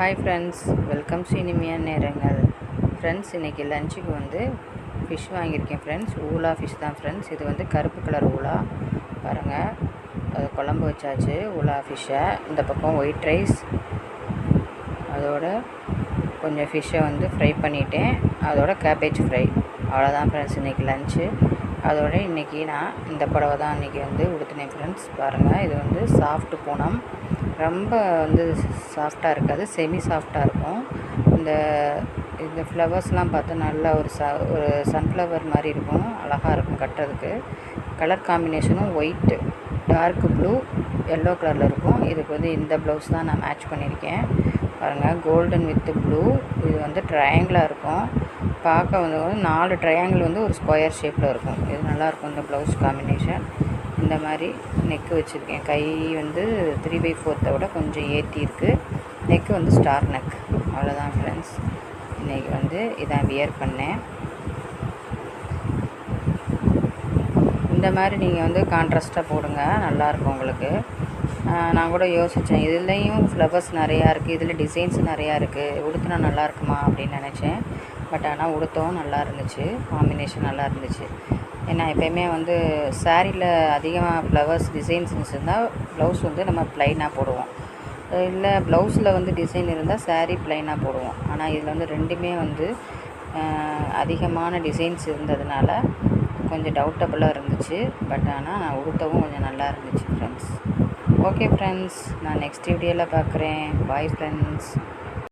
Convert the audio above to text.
Hi friends welcome சினிமியா நேரங்கள். Friends இன்றைக்கி லஞ்சுக்கு வந்து ஃபிஷ் வாங்கியிருக்கேன் ஃப்ரெண்ட்ஸ் ஊலா ஃபிஷ் தான் ஃப்ரெண்ட்ஸ் இது வந்து கருப்பு கலர் ஊலா. பாருங்கள் அது குழம்பு வச்சாச்சு ஊலா ஃபிஷ்ஷை இந்த பக்கம் ஒயிட் ரைஸ் அதோட கொஞ்சம் ஃபிஷ்ஷை வந்து ஃப்ரை பண்ணிட்டேன். அதோட கேபேஜ் ஃப்ரை அவ்வளோதான் ஃப்ரெண்ட்ஸ் இன்றைக்கி லஞ்சு அதோட இன்றைக்கி நான் இந்த புடவை தான் இன்றைக்கி வந்து உடுத்தினேன் ஃப்ரெண்ட்ஸ் பாருங்கள் இது வந்து சாஃப்ட் பூனம். ரொம்ப வந்து சாஃப்டாக இருக்காது செமி சாஃப்டாக இருக்கும். இந்த இந்த ஃப்ளவர்ஸ்லாம் பார்த்தா நல்லா ஒரு ச ஒரு சன்ஃப்ளவர் மாதிரி இருக்கும். அழகாக இருக்கும் கட்டுறதுக்கு. கலர் காம்பினேஷனும் ஒயிட்டு டார்க் ப்ளூ எல்லோ கலரில் இருக்கும். இதுக்கு வந்து இந்த ப்ளவுஸ் தான் நான் மேட்ச் பண்ணியிருக்கேன். பாருங்கள் கோல்டன் வித் ப்ளூ இது வந்து ட்ரையாங்கிளாக இருக்கும். பார்க்க வந்து நாலு ட்ரையாங்கிள் வந்து ஒரு ஸ்கொயர் ஷேப்பில் இருக்கும். இது நல்லாயிருக்கும் இந்த ப்ளவுஸ் காம்பினேஷன் இந்த மாதிரி நெக்கு வச்சுருக்கேன். கை வந்து த்ரீ பை ஃபோர்த்தை விட கொஞ்சம் ஏற்றி இருக்குது நெக்கு வந்து ஸ்டார் நெக் அவ்வளோதான் ஃப்ரெண்ட்ஸ் இன்றைக்கி வந்து இதான் வியர் பண்ணேன். இந்த மாதிரி நீங்கள் வந்து கான்ட்ராஸ்ட்டாக போடுங்க. நல்லாயிருக்கும் உங்களுக்கு. நான் கூட யோசித்தேன் இதுலேயும் ஃப்ளவர்ஸ் நிறையா இருக்குது இதில் டிசைன்ஸ் நிறையா இருக்குது உடுத்தினா நல்லா இருக்குமா அப்படின்னு நினச்சேன். பட் ஆனால் உடுத்தவும் நல்லா இருந்துச்சு. காம்பினேஷன் நல்லா இருந்துச்சு. ஏன்னா எப்போயுமே வந்து சாரியில் அதிகமாக ஃப்ளவர்ஸ் டிசைன்ஸ் இருந்தால் ப்ளவுஸ் வந்து நம்ம ப்ளைனாக போடுவோம். இல்லை ப்ளவுஸில் வந்து டிசைன் இருந்தால் சாரீ ப்ளைனாக போடுவோம். ஆனால் இதில் வந்து ரெண்டுமே வந்து அதிகமான டிசைன்ஸ் இருந்ததுனால கொஞ்சம் டவுட்டபுளாக இருந்துச்சு. பட் ஆனால் நான் உடுத்தவும் கொஞ்சம் நல்லா இருந்துச்சு ஃப்ரெண்ட்ஸ் ஓகே ஃப்ரெண்ட்ஸ் நான் நெக்ஸ்ட் வீடியோவில் பார்க்குறேன். Bye friends